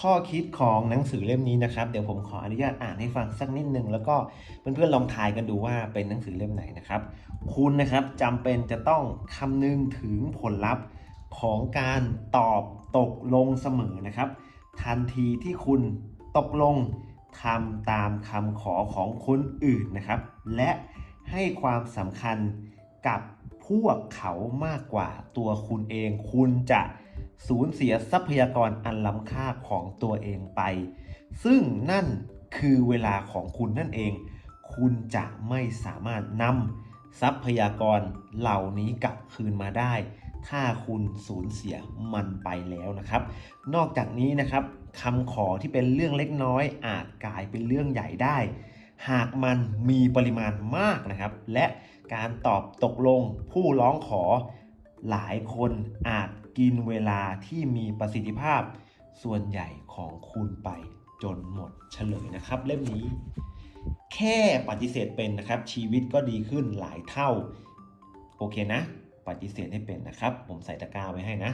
ข้อคิดของหนังสือเล่มนี้นะครับ เดี๋ยวผมขออนุญาตอ่านให้ฟังสักนิดนึงแล้วก็เพื่อนๆลองทายกันดูว่าเป็นหนังสือเล่มไหนนะครับ คุณนะครับจำเป็นจะต้องคำนึงถึงผลลัพธ์ของการตอบตกลงเสมอนะครับ ทันทีที่คุณตกลงทำตามคำขอของคนอื่นนะครับ และให้ความสำคัญกับพวกเขามากกว่าตัวคุณเอง คุณจะ สูญเสียทรัพยากรอันล้ำค่าของตัวเองไป ซึ่งนั่นคือเวลาของคุณนั่นเอง คุณจะไม่สามารถนำทรัพยากรเหล่านี้กลับคืนมาได้ ถ้าคุณสูญเสียมันไปแล้วนะครับ นอกจากนี้นะครับคำขอที่เป็นเรื่องเล็กน้อย อาจกลายเป็นเรื่องใหญ่ได้ หากมันมีปริมาณมากนะครับ และการตอบตกลงผู้ร้องขอหลายคนอาจ กินเวลาที่มีประสิทธิภาพส่วนใหญ่ของคุณไปจนหมดเฉลยนะครับ เล่มนี้ แค่ปฏิเสธเป็นนะครับ ชีวิตก็ดีขึ้นหลายเท่า โอเคนะ ปฏิเสธให้เป็นนะครับ ผมใส่ตะกร้าไว้ให้นะ